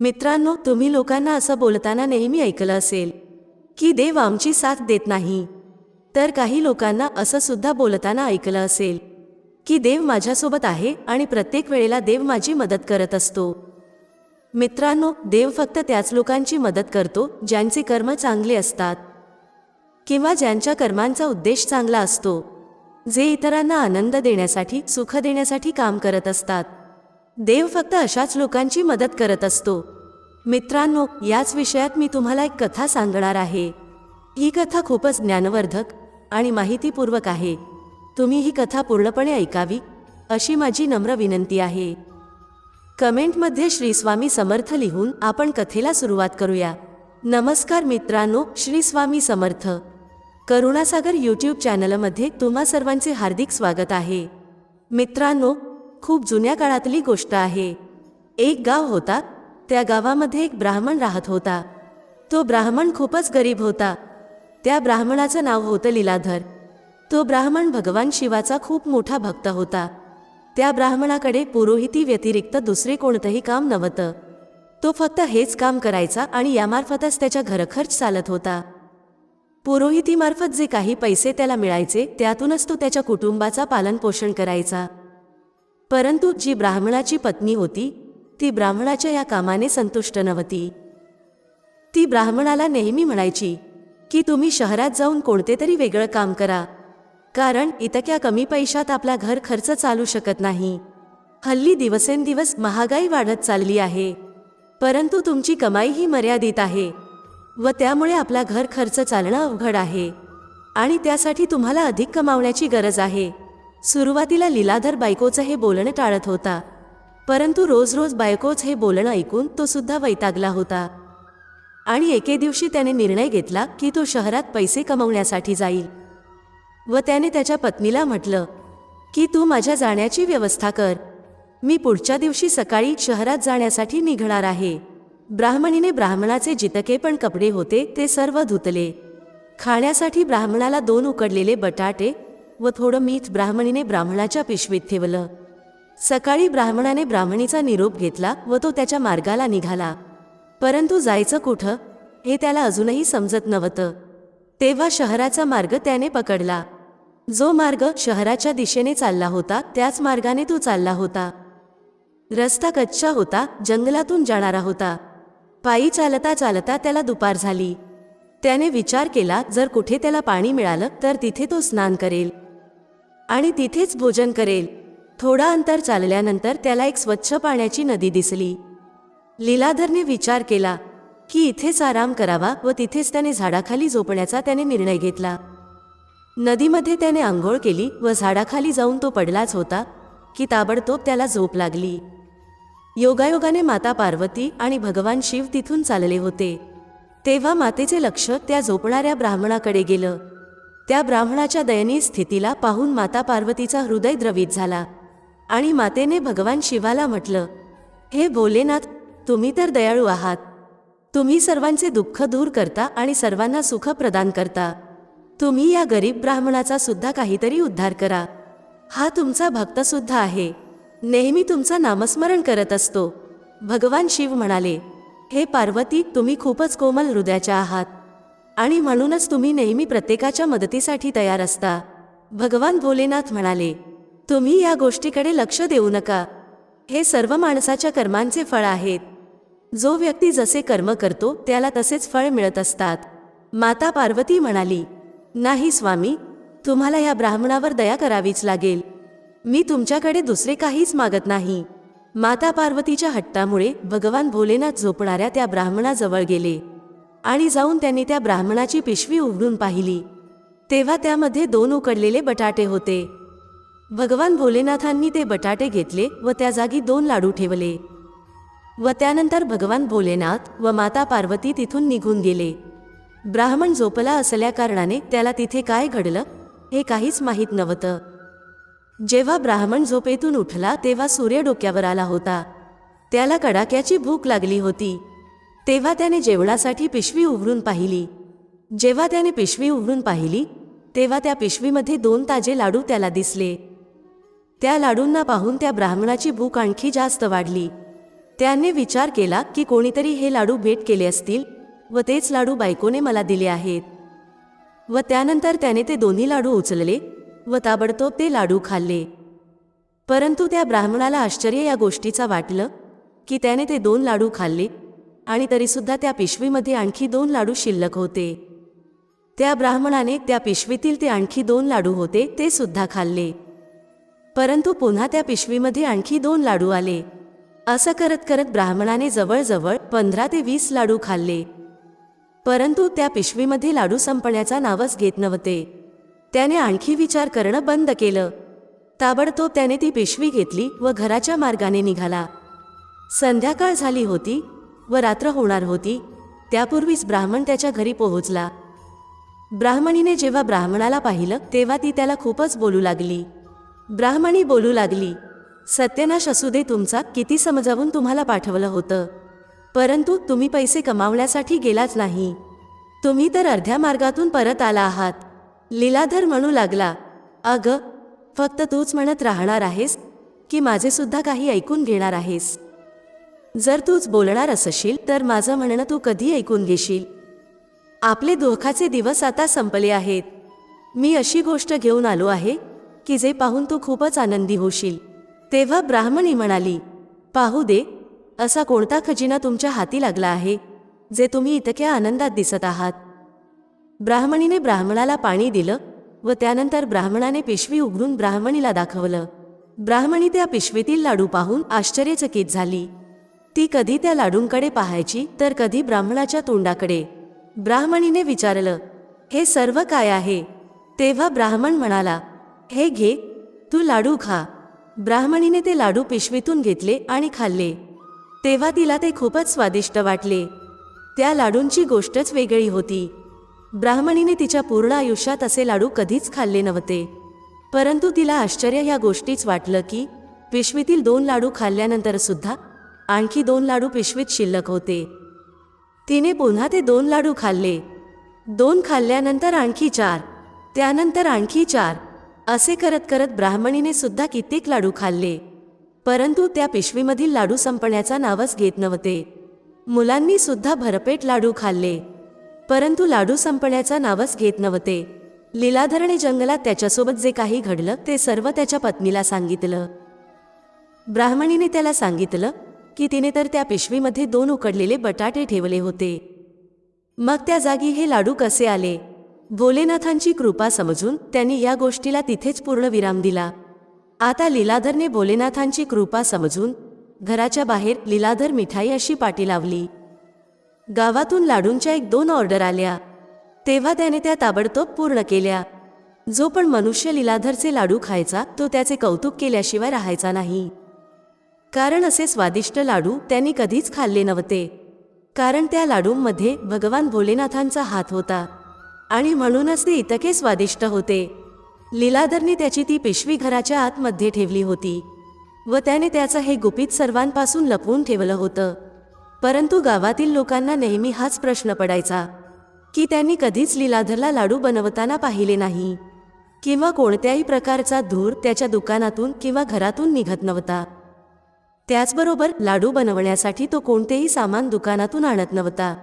मित्रांनो तुम्ही लोकांना असं बोलताना नेहमी ऐकलं असेल की देव आमची साथ देत नाही. तर काही लोकांना असं सुद्धा बोलताना ऐकलं असेल की देव माझ्यासोबत आहे आणि प्रत्येक वेळेला देव माझी मदत करत असतो. मित्रांनो देव फक्त त्याच लोकांची मदत करतो ज्यांचे कर्म चांगले असतात किंवा ज्यांच्या कर्मांचा उद्देश चांगला असतो. जे इतरांना आनंद देण्यासाठी सुख देण्यासाठी काम करत असतात. देव फक्त अशाच लोकांची मदत करत असतो. मित्रांनो याच विषयात मी तुम्हाला एक कथा सांगणार आहे. ही कथा खूपच ज्ञानवर्धक आणि माहितीपूर्वक आहे. तुम्ही ही कथा पूर्णपणे ऐकावी अशी माझी नम्र विनंती आहे. कमेंटमध्ये श्री स्वामी समर्थ लिहून आपण कथेला सुरुवात करूया. नमस्कार मित्रांनो श्री स्वामी समर्थ. करुणासागर यूट्यूब चॅनलमध्ये तुम्हा सर्वांचे हार्दिक स्वागत आहे. मित्रांनो खूप जुन्या काळातली गोष्ट आहे. एक गाव होता त्या गावामध्ये एक ब्राह्मण राहत होता. तो ब्राह्मण खूपच गरीब होता. त्या ब्राह्मणाचं नाव होतं लीलाधर. तो ब्राह्मण भगवान शिवाचा खूप मोठा भक्त होता. त्या ब्राह्मणाकडे पुरोहिती व्यतिरिक्त दुसरे कोणतंही काम नव्हतं. तो फक्त हेच काम करायचा आणि यामार्फतच त्याच्या घरखर्च चालत होता. पुरोहितीमार्फत जे काही पैसे त्याला मिळायचे त्यातूनच तो त्याच्या कुटुंबाचा पालनपोषण करायचा. परंतु जी ब्राह्मणाची पत्नी होती ती ब्राह्मणाच्या या कामाने संतुष्ट नव्हती. ती ब्राह्मणाला नेहमी म्हणायची की तुम्ही शहरात जाऊन कोणते तरी वेगळं काम करा कारण इतक्या कमी पैशात आपला घर खर्च चालू शकत नाही. हल्ली दिवसेंदिवस महागाई वाढत चालली आहे. परंतु तुमची कमाई ही मर्यादित आहे व त्यामुळे आपला घर खर्च चालणं अवघड आहे आणि त्यासाठी तुम्हाला अधिक कमावण्याची गरज आहे. सुरुवातीला लीलाधर बायकोचं हे बोलणं टाळत होता. परंतु रोज रोज बायकोच हे बोलणं ऐकून तो सुद्धा वैतागला होता. आणि एके दिवशी त्याने निर्णय घेतला की तो शहरात पैसे कमवण्यासाठी जाईल. व त्याने त्याच्या पत्नीला म्हटलं की तू माझ्या जाण्याची व्यवस्था कर. मी पुढच्या दिवशी सकाळी शहरात जाण्यासाठी निघणार आहे. ब्राह्मणीने ब्राह्मणाचे जितके पण कपडे होते ते सर्व धुतले. खाण्यासाठी ब्राह्मणाला दोन उकडलेले बटाटे व थोडं मीठ ब्राह्मणीने ब्राह्मणाच्या पिशवीत ठेवलं. सकाळी ब्राह्मणाने ब्राह्मणीचा निरोप घेतला व तो त्याच्या मार्गाला निघाला. परंतु जायचं कुठं हे त्याला अजूनही समजत नव्हतं. तेव्हा शहराचा मार्ग त्याने पकडला. जो मार्ग शहराच्या दिशेने चालला होता त्याच मार्गाने तो चालला होता. रस्ता कच्चा होता जंगलातून जाणारा होता. पायी चालता चालता त्याला दुपार झाली. त्याने विचार केला जर कुठे त्याला पाणी मिळालं तर तिथे तो स्नान करेल. आणि तिथेच भोजन करेल. थोडा अंतर चालल्यानंतर त्याला एक स्वच्छ पाण्याची नदी दिसली. लीलाधरने विचार केला की इथेच आराम करावा व तिथेच त्याने झाडाखाली झोपण्याचा त्याने निर्णय घेतला. नदीमध्ये त्याने आंघोळ केली व झाडाखाली जाऊन तो पडलाच होता की ताबडतोब त्याला झोप लागली. योगायोगाने माता पार्वती आणि भगवान शिव तिथून चालले होते. तेव्हा मातेचे लक्ष त्या झोपणाऱ्या ब्राह्मणाकडे गेलं. त्या ब्राह्मणाच्या दयनीय स्थितीला पाहून माता पार्वतीचा हृदय द्रवित झाला आणि मातेने भगवान शिवाला म्हटलं हे भोलेनाथ तुम्ही तर दयाळू आहात. तुम्ही सर्वांचे दुःख दूर करता आणि सर्वांना सुख प्रदान करता. तुम्ही या गरीब ब्राह्मणाचा सुद्धा काहीतरी उद्धार करा. हा तुमचा भक्तसुद्धा आहे. नेहमी तुमचं नामस्मरण करत असतो. भगवान शिव म्हणाले हे पार्वती तुम्ही खूपच कोमल हृदयाच्या आहात. आणि म्हणूनच तुम्ही नेहमी प्रत्येकाच्या मदतीसाठी तयार असता. भगवान भोलेनाथ म्हणाले तुम्ही या गोष्टीकडे लक्ष देऊ नका. हे सर्व माणसाच्या कर्मांचे फळ आहेत. जो व्यक्ती जसे कर्म करतो त्याला तसेच फळ मिळत असतात. माता पार्वती म्हणाली नाही स्वामी तुम्हाला या ब्राह्मणावर दया करावीच लागेल. मी तुमच्याकडे दुसरे काहीच मागत नाही. माता पार्वतीच्या हट्टामुळे भगवान भोलेनाथ झोपणाऱ्या त्या ब्राह्मणाजवळ गेले. आणि जाऊन त्यांनी त्या ब्राह्मणाची पिशवी उघडून पाहिली. तेव्हा त्यामध्ये दोन उकडलेले बटाटे होते. भगवान भोलेनाथांनी ते बटाटे घेतले व त्या जागी दोन लाडू ठेवले. व त्यानंतर भगवान भोलेनाथ व माता पार्वती तिथून निघून गेले. ब्राह्मण झोपला असल्याकारणाने त्याला तिथे काय घडलं हे काहीच माहीत नव्हतं. जेव्हा ब्राह्मण झोपेतून उठला तेव्हा सूर्य डोक्यावर आला होता. त्याला कडाक्याची भूक लागली होती. तेव्हा त्याने जेवणासाठी पिशवी उघडून पाहिली. जेव्हा त्याने पिशवी उघडून पाहिली तेव्हा त्या पिशवीमध्ये दोन ताजे लाडू त्याला दिसले. त्या लाडूंना पाहून त्या ब्राह्मणाची भूक आणखी जास्त वाढली. त्याने विचार केला की कोणीतरी हे लाडू भेट केले असतील व तेच लाडू बायकोने मला दिले आहेत. व त्यानंतर त्याने ते दोन्ही लाडू उचलले व ताबडतोब ते लाडू खाल्ले. परंतु त्या ब्राह्मणाला आश्चर्य या गोष्टीचा वाटलं की त्याने ते दोन लाडू खाल्ले आणि तरीसुद्धा त्या पिशवीमध्ये आणखी दोन लाडू शिल्लक होते. त्या ब्राह्मणाने त्या पिशवीतील ते आणखी दोन लाडू होते ते सुद्धा खाल्ले. परंतु पुन्हा त्या पिशवीमध्ये आणखी दोन लाडू आले. असं करत करत ब्राह्मणाने जवळजवळ पंधरा ते वीस लाडू खाल्ले. परंतु त्या पिशवीमध्ये लाडू संपण्याचा नावच घेत नव्हते. त्याने आणखी विचार करणं बंद केलं. ताबडतोब त्याने ती पिशवी घेतली व घराच्या मार्गाने निघाला. संध्याकाळ झाली होती व रात्र होणार होती. त्यापूर्वीच ब्राह्मण त्याच्या घरी पोहोचला. ब्राह्मणीने जेव्हा ब्राह्मणाला पाहिलं तेव्हा ती त्याला खूपच बोलू लागली. ब्राह्मणी बोलू लागली सत्यनाश असू दे तुमचा किती समजावून तुम्हाला पाठवलं होतं. परंतु तुम्ही पैसे कमावण्यासाठी गेलाच नाही. तुम्ही तर अर्ध्या मार्गातून परत आला आहात. लीलाधर म्हणू लागला अग फक्त तूच म्हणत राहणार आहेस की माझेसुद्धा काही ऐकून घेणार आहेस. जर तूच बोलणार असशील तर माझं म्हणणं तू कधी ऐकून घेशील? आपले दोखाचे दिवस आता संपले आहेत. मी अशी गोष्ट घेऊन आलो आहे की जे पाहून तू खूपच आनंदी होशील. तेव्हा ब्राह्मणी म्हणाली पाहू दे असा कोणता खजिना तुमच्या हाती लागला आहे जे तुम्ही इतक्या आनंदात दिसत आहात? ब्राह्मणीने ब्राह्मणाला पाणी दिलं व त्यानंतर ब्राह्मणाने पिशवी उघडून ब्राह्मणीला दाखवलं. ब्राह्मणी त्या पिशवीतील लाडू पाहून आश्चर्यचकित झाली. ती कधी त्या लाडूंकडे पाहायची तर कधी ब्राह्मणाच्या तोंडाकडे. ब्राह्मणीने विचारलं हे सर्व काय आहे? तेव्हा ब्राह्मण म्हणाला हे घे तू लाडू खा. ब्राह्मणीने ते लाडू पिशवीतून घेतले आणि खाल्ले. तेव्हा तिला ते खूपच स्वादिष्ट वाटले. त्या लाडूंची गोष्टच वेगळी होती. ब्राह्मणीने तिच्या पूर्ण आयुष्यात असे लाडू कधीच खाल्ले नव्हते. परंतु तिला आश्चर्य ह्या गोष्टीच वाटलं की पिशवीतील दोन लाडू खाल्ल्यानंतर सुद्धा आणखी दोन लाडू पिशवीत शिल्लक होते. तिने पुन्हा ते दोन लाडू खाल्ले. दोन खाल्ल्यानंतर आणखी चार त्यानंतर आणखी चार असे करत करत ब्राह्मणीने सुद्धा कित्येक लाडू खाल्ले. परंतु त्या पिशवीमधील लाडू संपण्याचा नावच घेत नव्हते. मुलांनी सुद्धा भरपेट लाडू खाल्ले. परंतु लाडू संपण्याचा नावच घेत नव्हते. लीलाधरणे जंगलात त्याच्यासोबत जे काही घडलं ते सर्व त्याच्या पत्नीला सांगितलं. ब्राह्मणीने त्याला सांगितलं की तिने तर त्या पिशवीमध्ये दोन उकडलेले बटाटे ठेवले होते. मग त्या जागी हे लाडू कसे आले? भोलेनाथांची कृपा समजून त्यांनी या गोष्टीला तिथेच पूर्ण विराम दिला. आता लीलाधरने भोलेनाथांची कृपा समजून घराच्या बाहेर लीलाधर मिठाई अशी पाटी लावली. गावातून लाडूंच्या एक दोन ऑर्डर आल्या. तेव्हा त्याने त्या ताबडतोब पूर्ण केल्या. जो पण मनुष्य लीलाधरचे लाडू खायचा तो त्याचे कौतुक केल्याशिवाय राहायचा नाही. कारण असे स्वादिष्ट लाडू त्यांनी कधीच खाल्ले नव्हते. कारण त्या लाडूंमध्ये भगवान भोलेनाथांचा हात होता. आणि म्हणूनच ते इतके स्वादिष्ट होते. लीलाधरने त्याची ती पिशवी घराच्या आतमध्ये ठेवली होती. व त्याने त्याचं हे गुपित सर्वांपासून लपवून ठेवलं होतं. परंतु गावातील लोकांना नेहमी हाच प्रश्न पडायचा. की त्यांनी कधीच लीलाधरला लाडू बनवताना पाहिले नाही. किंवा कोणत्याही प्रकारचा धूर त्याच्या दुकानातून किंवा घरातून निघत नव्हता. त्याचबरोबर लाडू बनवण्यासाठी तो कोणतेही सामान दुकानातून आणत नव्हता.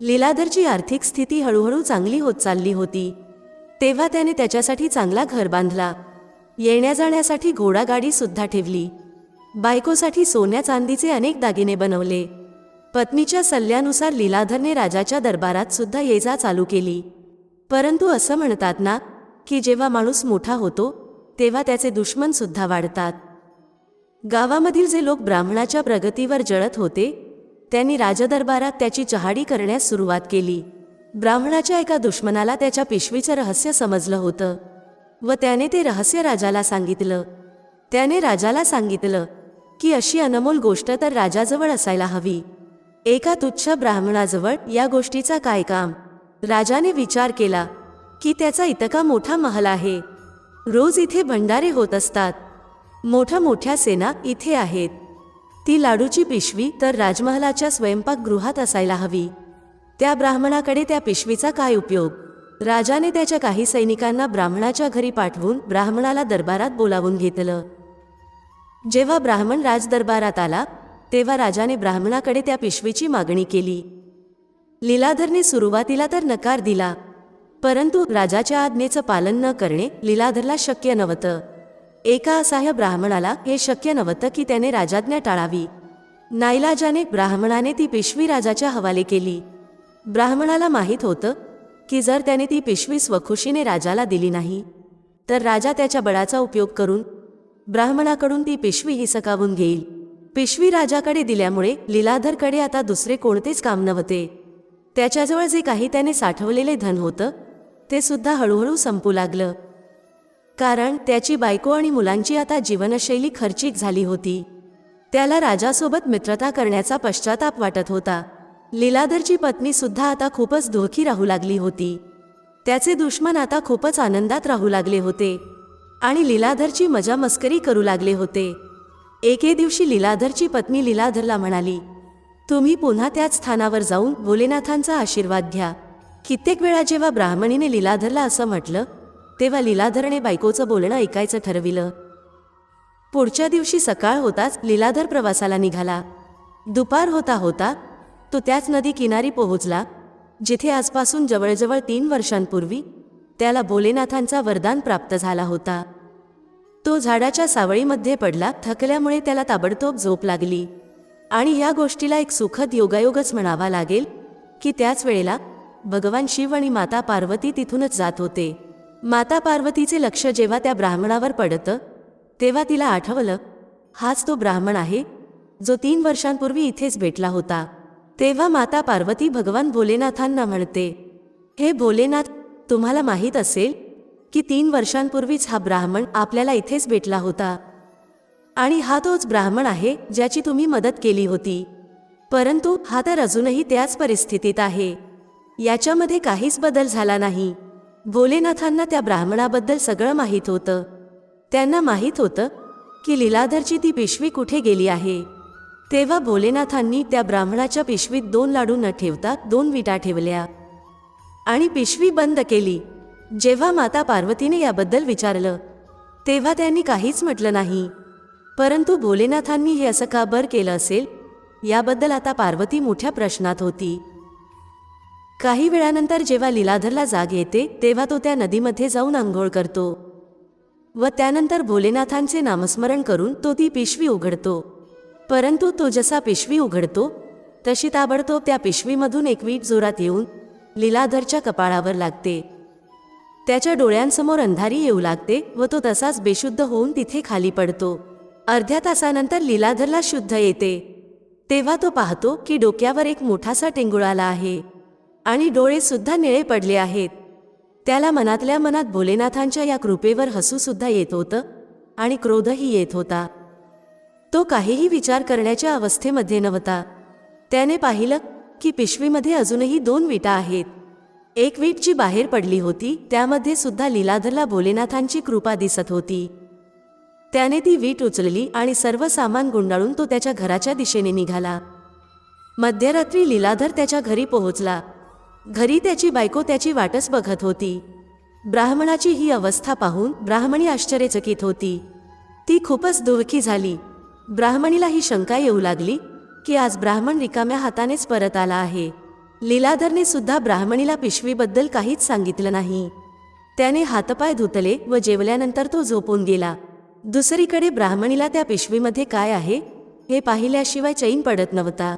लीलाधरची आर्थिक स्थिती हळूहळू चांगली होत चालली होती. तेव्हा त्याने त्याच्यासाठी चांगला घर बांधला. येण्या जाण्यासाठी घोडागाडी सुद्धा ठेवली. बायकोसाठी सोन्या चांदीचे अनेक दागिने बनवले. पत्नीच्या सल्ल्यानुसार लीलाधरने राजाच्या दरबारात सुद्धा ये जा चालू केली. परंतु असं म्हणतात ना की जेव्हा माणूस मोठा होतो तेव्हा त्याचे दुश्मन सुद्धा वाढतात. गावामधील जे लोक ब्राह्मणाच्या प्रगतीवर जळत होते त्यांनी राजदरबारात त्याची चहाडी करण्यास सुरुवात केली. ब्राह्मणाच्या एका दुश्मनाला त्याच्या पिशवीचं रहस्य समजलं होतं व त्याने ते रहस्य राजाला सांगितलं. त्याने राजाला सांगितलं की अशी अनमोल गोष्ट तर राजाजवळ असायला हवी. एका तुच्छ ब्राह्मणाजवळ या गोष्टीचा काय काम? राजाने विचार केला की त्याचा इतका मोठा महल आहे. रोज इथे भंडारे होत असतात. मोठ्या मोठ्या सेना इथे आहेत. ती लाडूची पिशवी तर राजमहालाच्या स्वयंपाकगृहात असायला हवी. त्या ब्राह्मणाकडे त्या पिशवीचा काय उपयोग? राजाने त्याच्या काही सैनिकांना ब्राह्मणाच्या घरी पाठवून ब्राह्मणाला दरबारात बोलावून घेतलं. जेव्हा ब्राह्मण राजदरबारात आला तेव्हा राजाने ब्राह्मणाकडे त्या पिशवीची मागणी केली. लीलाधरने सुरुवातीला तर नकार दिला परंतु राजाच्या आज्ञेचं पालन न करणे लीलाधरला शक्य नव्हतं. एका असाह्य ब्राह्मणाला हे शक्य नव्हतं की त्याने राजाज्ञा टाळावी. नाईलाजाने ब्राह्मणाने ती पिशवी राजाच्या हवाले केली. ब्राह्मणाला माहीत होतं की जर त्याने ती पिशवी स्वखुशीने राजाला दिली नाही तर राजा त्याच्या बळाचा उपयोग करून ब्राह्मणाकडून ती पिशवी हिसकावून घेईल. पिशवी राजाकडे दिल्यामुळे लीलाधरकडे आता दुसरे कोणतेच काम नव्हते. त्याच्याजवळ जे काही त्याने साठवलेले धन होतं ते सुद्धा हळूहळू संपू लागलं. कारण त्याची बायको आणि मुलांची आता जीवनशैली खर्चिक झाली होती. त्याला राजासोबत मित्रता करण्याचा पश्चाताप वाटत होता. लीलाधरची पत्नी सुद्धा आता खूपच दुःखी राहू लागली होती. त्याचे दुश्मन आता खूपच आनंदात राहू लागले होते. आणि लीलाधरची मजा मस्करी करू लागले होते. एके दिवशी लीलाधरची पत्नी लीलाधरला म्हणाली तुम्ही पुन्हा त्याच स्थानावर जाऊन भोलेनाथांचा आशीर्वाद घ्या. कित्येक वेळा जेव्हा ब्राह्मणीने लीलाधरला असं म्हटलं तेव्हा लीलाधरने बायकोचं बोलणं ऐकायचं ठरविलं. पुढच्या दिवशी सकाळ होताच लीलाधर प्रवासाला निघाला. दुपार होता होता तो त्याच नदी किनारी पोहोचला जिथे आजपासून जवळजवळ तीन वर्षांपूर्वी त्याला भोलेनाथांचा वरदान प्राप्त झाला होता. तो झाडाच्या सावळीमध्ये पडला थकल्यामुळे त्याला ताबडतोब झोप लागली. आणि या गोष्टीला एक सुखद योगायोगच म्हणावा लागेल की त्याच वेळेला भगवान शिव आणि माता पार्वती तिथूनच जात होते. माता पार्वतीचे लक्ष जेव्हा त्या ब्राह्मणावर पडतं तेव्हा तिला आठवलं हाच तो ब्राह्मण आहे जो तीन वर्षांपूर्वी इथेच भेटला होता. तेव्हा माता पार्वती भगवान भोलेनाथांना म्हणते हे भोलेनाथ तुम्हाला माहीत असेल की तीन वर्षांपूर्वीच हा ब्राह्मण आपल्याला इथेच भेटला होता. आणि हा तोच ब्राह्मण आहे ज्याची तुम्ही मदत केली होती. परंतु हा तर अजूनही त्याच परिस्थितीत आहे. याच्यामध्ये काहीच बदल झाला नाही. भोलेनाथांना त्या ब्राह्मणाबद्दल सगळं माहीत होतं. त्यांना माहीत होतं की लीलाधरची ती पिशवी कुठे गेली आहे. तेव्हा भोलेनाथांनी त्या ब्राह्मणाच्या पिशवीत दोन लाडू न ठेवता दोन विटा ठेवल्या. आणि पिशवी बंद केली. जेव्हा माता पार्वतीने याबद्दल विचारलं तेव्हा त्यांनी काहीच म्हटलं नाही. परंतु भोलेनाथांनी हे असं का बरं केलं असेल? याबद्दल आता पार्वती मोठ्या प्रश्नात होती. काही वेळानंतर जेव्हा लीलाधरला जाग येते तेव्हा तो त्या नदीमध्ये जाऊन आंघोळ करतो. व त्यानंतर भोलेनाथांचे नामस्मरण करून तो ती पिशवी उघडतो. परंतु तो जसा पिशवी उघडतो तशी ताबडतोब त्या पिशवीमधून एक वीट जोरात येऊन लीलाधरच्या कपाळावर लागते. त्याच्या डोळ्यांसमोर अंधारी येऊ लागते व तो तसाच बेशुद्ध होऊन तिथे खाली पडतो. अर्ध्या तासानंतर लीलाधरला शुद्ध येते. तेव्हा तो पाहतो की डोक्यावर एक मोठासा टेंगुळाला आहे. आणि डोळेसुद्धा निळे पडले आहेत. त्याला मनातल्या मनात भोलेनाथांच्या या कृपेवर हसूसुद्धा येत होतं आणि क्रोधही येत होता. तो काहीही विचार करण्याच्या अवस्थेमध्ये नव्हता. त्याने पाहिलं की पिशवीमध्ये अजूनही दोन विटा आहेत. एक वीट जी बाहेर पडली होती त्यामध्ये सुद्धा लीलाधरला भोलेनाथांची कृपा दिसत होती. त्याने ती वीट उचलली आणि सर्व सामान गुंडाळून तो त्याच्या घराच्या दिशेने निघाला. मध्यरात्री लीलाधर त्याच्या घरी पोहोचला. घरी त्याची बायको त्याची वाटच बघत होती. ब्राह्मणाची ही अवस्था पाहून ब्राह्मणी आश्चर्यचकित होती. ती खूपच दुःखी झाली. ब्राह्मणीला ही शंका येऊ लागली की आज ब्राह्मण रिकाम्या हातानेच परत आला आहे. लीलाधरने सुद्धा ब्राह्मणीला पिशवीबद्दल काहीच सांगितलं नाही. त्याने हातपाय धुतले व जेवल्यानंतर तो झोपून गेला. दुसरीकडे ब्राह्मणीला त्या पिशवीमध्ये काय आहे हे पाहिल्याशिवाय चैन पडत नव्हता.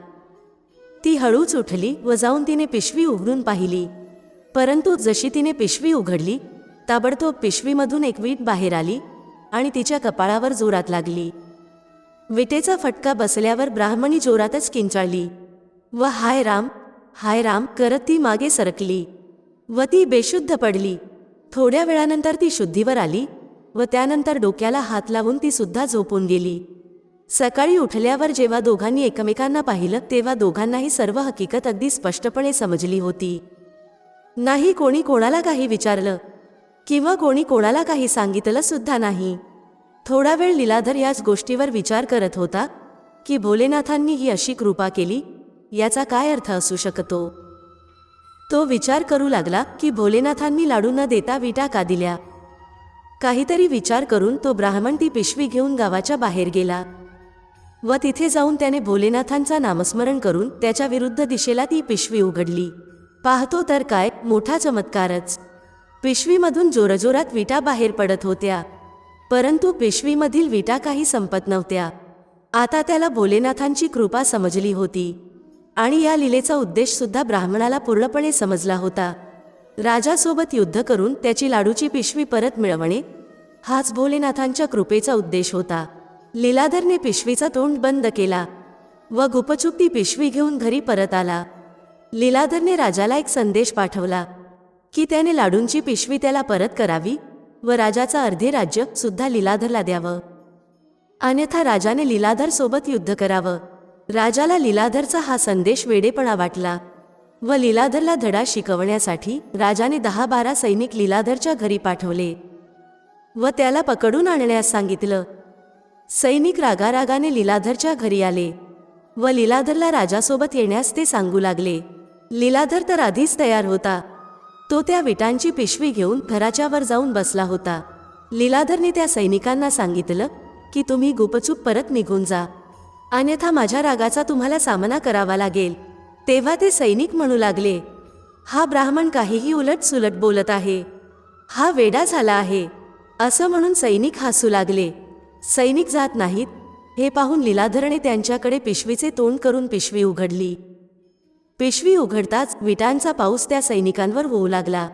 ती हळूच उठली व जाऊन तिने पिशवी उघडून पाहिली. परंतु जशी तिने पिशवी उघडली ताबडतोब पिशवीमधून एक वीट बाहेर आली आणि तिच्या कपाळावर जोरात लागली. विटेचा फटका बसल्यावर ब्राह्मणी जोरातच किंचाळली. व हाय राम हाय राम करत ती मागे सरकली. व ती बेशुद्ध पडली. थोड्या वेळानंतर ती शुद्धीवर आली व त्यानंतर डोक्याला हात लावून ती सुद्धा झोपून गेली. सकाळी उठल्यावर जेव्हा दोघांनी एकमेकांना पाहिलं तेव्हा दोघांनाही सर्व हकीकत अगदी स्पष्टपणे समजली होती. नाही कोणी कोणाला काही विचारलं? किंवा कोणी कोणाला काही सांगितलं सुद्धा नाही. थोडा वेळ लीलाधर याच गोष्टीवर विचार करत होता की भोलेनाथांनी ही अशी कृपा केली याचा काय अर्थ असू शकतो? तो विचार करू लागला की भोलेनाथांनी लाडू न देता विटा का दिल्या? काहीतरी विचार करून तो ब्राह्मण ती पिशवी घेऊन गावाच्या बाहेर गेला. व तिथे जाऊन त्याने भोलेनाथांचा नामस्मरण करून त्याच्या विरुद्ध दिशेला ती पिशवी उघडली. पाहतो तर काय मोठा चमत्कारच. पिशवीमधून जोरजोरात विटा बाहेर पडत होत्या. परंतु पिशवीमधील विटा काही संपत नव्हत्या. आता त्याला भोलेनाथांची कृपा समजली होती. आणि या लीलेचा उद्देशसुद्धा ब्राह्मणाला पूर्णपणे समजला होता. राजासोबत युद्ध करून त्याची लाडूची पिशवी परत मिळवणे हाच भोलेनाथांच्या कृपेचा उद्देश होता. लीलाधरने पिशवीचा तोंड बंद केला व गुपचूप ती पिशवी घेऊन घरी परत आला. लीलाधरने राजाला एक संदेश पाठवला की त्याने लाडूंची पिशवी त्याला परत करावी व राजाचं अर्धे राज्य सुद्धा लीलाधरला द्यावं. अन्यथा राजाने लीलाधर सोबत युद्ध करावं. राजाला लीलाधरचा हा संदेश वेडेपणा वाटला व लीलाधरला धडा शिकवण्यासाठी राजाने दहा बारा सैनिक लीलाधरच्या घरी पाठवले व त्याला पकडून आणण्यास सांगितलं. सैनिक रागारागाने लीलाधरच्या घरी आले व लीलाधरला राजासोबत येण्यास ते सांगू लागले. लीलाधर तर आधीच तयार होता. तो त्या विटांची पिशवी घेऊन घराच्या वर जाऊन बसला होता. लीलाधरने त्या सैनिकांना सांगितलं की तुम्ही गुपचूप परत निघून जा. अन्यथा माझ्या रागाचा तुम्हाला सामना करावा लागेल. तेव्हा ते सैनिक म्हणू लागले हा ब्राह्मण काहीही उलट सुलट बोलत आहे. हा वेडा झाला आहे. असं म्हणून सैनिक हसू लागले. सैनिक जात नाहीत. हे पाहून लीलाधरने त्यांच्याकडे पिशवीचे तोंड करून पिशवी उघडली. पिशवी उघडताच विटांचा पाऊस त्या सैनिकांवर होऊ लागला.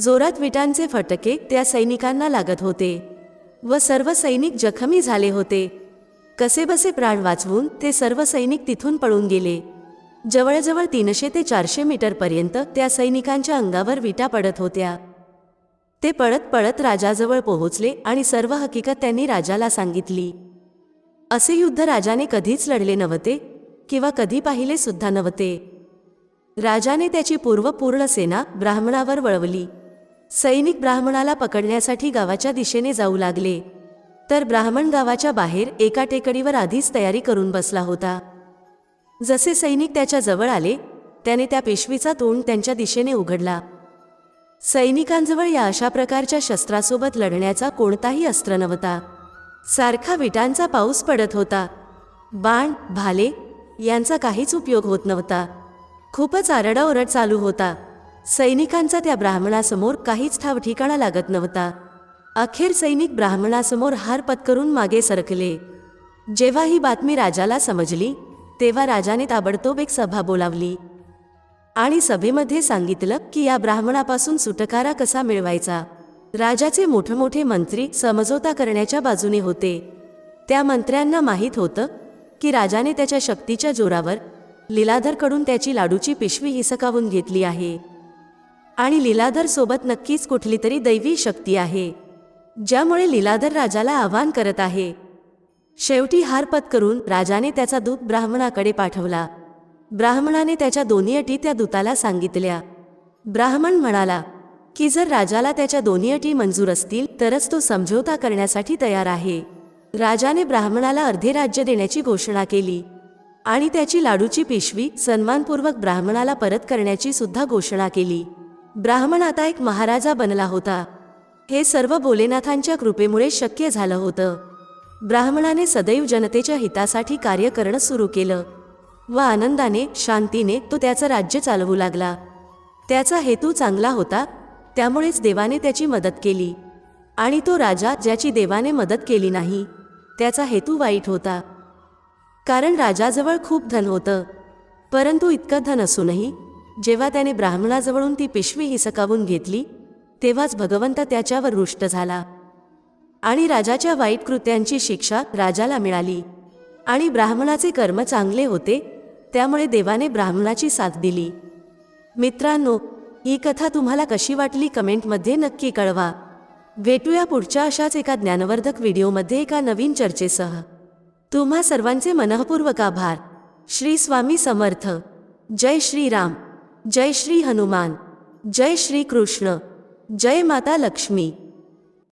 जोरात विटांचे फटके त्या सैनिकांना लागत होते व सर्व सैनिक जखमी झाले होते. कसेबसे प्राण वाचवून ते सर्व सैनिक तिथून पळून गेले. जवळजवळ तीनशे ते चारशे मीटरपर्यंत त्या सैनिकांच्या अंगावर विटा पडत होत्या. ते पळत पळत राजाजवळ पोहोचले आणि सर्व हकीकत त्यांनी राजाला सांगितली. असे युद्ध राजाने कधीच लढले नव्हते किंवा कधी पाहिले सुद्धा नव्हते. राजाने त्याची पूर्वपूर्ण सेना ब्राह्मणावर वळवली. सैनिक ब्राह्मणाला पकडण्यासाठी गावाच्या दिशेने जाऊ लागले. तर ब्राह्मण गावाच्या बाहेर एका टेकडीवर आधीच तयारी करून बसला होता. जसे सैनिक त्याच्याजवळ आले त्याने त्या पेशवीचा तोंड त्यांच्या दिशेने उघडला. सैनिकांजवळ या अशा प्रकारच्या शस्त्रासोबत लढण्याचा कोणताही अस्त्र नव्हता. सारखा विटांचा पाऊस पडत होता. बाण भाले यांचा काहीच उपयोग होत नव्हता. खूपच आरडाओरड चालू होता. सैनिकांचा त्या ब्राह्मणासमोर काहीच ठाव ठिकाणा लागत नव्हता. अखेर सैनिक ब्राह्मणासमोर हार पत्करून मागे सरकले. जेव्हा ही बातमी राजाला समजली तेव्हा राजाने ताबडतोब एक सभा बोलावली. आणि सभेमध्ये सांगितलं की या ब्राह्मणापासून सुटकारा कसा मिळवायचा? राजाचे मोठमोठे मंत्री समझोता करण्याच्या बाजूने होते. त्या मंत्र्यांना माहीत होतं की राजाने त्याच्या शक्तीच्या जोरावर लीलाधरकडून त्याची लाडूची पिशवी हिसकावून घेतली आहे. आणि लीलाधर सोबत नक्कीच कुठली तरी दैवी शक्ती आहे ज्यामुळे लीलाधर राजाला आव्हान करत आहे. शेवटी हार पत्करून राजाने त्याचा दूत ब्राह्मणाकडे पाठवला. ब्राह्मणाने त्याच्या दोन्ही अटी त्या दूताला सांगितल्या. ब्राह्मण म्हणाला की जर राजाला त्याच्या दोन्ही अटी मंजूर असतील तरच तो समझोता करण्यासाठी तयार आहे. राजाने ब्राह्मणाला अर्धे राज्य देण्याची घोषणा केली. आणि त्याची लाडूची पिशवी सन्मानपूर्वक ब्राह्मणाला परत करण्याची सुद्धा घोषणा केली. ब्राह्मण आता एक महाराजा बनला होता. हे सर्व भोलेनाथांच्या कृपेमुळे शक्य झालं होतं. ब्राह्मणाने सदैव जनतेच्या हितासाठी कार्य करणं सुरू केलं. व आनंदाने शांतीने तो त्याचं राज्य चालवू लागला. त्याचा हेतू चांगला होता त्यामुळेच देवाने त्याची मदत केली. आणि तो राजा ज्याची देवाने मदत केली नाही त्याचा हेतू वाईट होता. कारण राजाजवळ खूप धन होतं. परंतु इतकं धन असूनही जेव्हा त्याने ब्राह्मणाजवळून ती पिशवी हिसकावून घेतली तेव्हाच भगवंत त्याच्यावर रुष्ट झाला. आणि राजाच्या वाईट कृत्यांची शिक्षा राजाला मिळाली. आणि ब्राह्मणाचे कर्म चांगले होते त्यामुळे देवाने ब्राह्मणाची साथ दिली. मित्रांनो ही कथा तुम्हाला कशी वाटली कमेंटमध्ये नक्की कळवा. भेटूया पुढच्या अशाच एका ज्ञानवर्धक व्हिडिओमध्ये एका नवीन चर्चेसह. तुम्हा सर्वांचे मनःपूर्वक आभार. श्री स्वामी समर्थ. जय श्री राम. जय श्री हनुमान. जय श्री कृष्ण. जय माता लक्ष्मी.